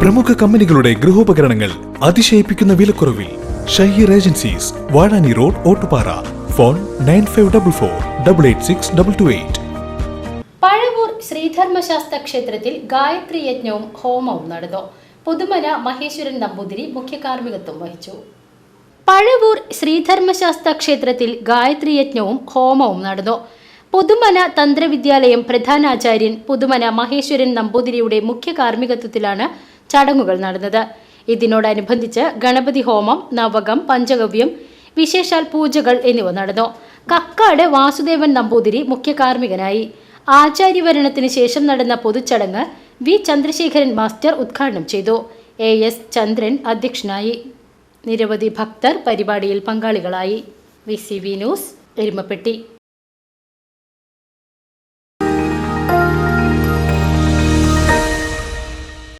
പ്രമുഖ കമ്പനികളുടെ ഗൃഹോപകരണങ്ങൾ അതിശയിപ്പിക്കുന്ന വിലക്കുറവിൽ Shaheer agencies Vazhani road Ottupara. Phone nine five double four double eight six double two eight. Pazhavoor Sreedharmasastha ക്ഷേത്രത്തിൽ ഗായത്രി യജ്ഞവും ഹോമവും നടന്നു. പുതുമന മഹേശ്വരൻ നമ്പൂതിരി മുഖ്യ കാർമ്മികത്വം വഹിച്ചു. പഴവൂർ ശ്രീധർമ്മശാസ്ത്ര ക്ഷേത്രത്തിൽ ഗായത്രി യജ്ഞവും ഹോമവും നടന്നു. പുതുമന തന്ത്രവിദ്യാലയം പ്രധാനാചാര്യൻ പുതുമന മഹേശ്വരൻ നമ്പൂതിരിയുടെ മുഖ്യ കാർമ്മികത്വത്തിലാണ് ചടങ്ങുകൾ നടന്നത്. ഇതിനോടനുബന്ധിച്ച് ഗണപതി ഹോമം നവകം പഞ്ചഗവ്യം വിശേഷാൽ പൂജകൾ എന്നിവ നടന്നു. കക്കാട് വാസുദേവൻ നമ്പൂതിരി മുഖ്യ കാർമ്മികനായി. ആചാര്യവരണത്തിന് ശേഷം നടന്ന പൊതുചടങ്ങ് വി ചന്ദ്രശേഖരൻ മാസ്റ്റർ ഉദ്ഘാടനം ചെയ്തു. എ എസ് ചന്ദ്രൻ അധ്യക്ഷനായി. നിരവധി ഭക്തർ പരിപാടിയിൽ പങ്കാളികളായി. V C V news Erumapetty.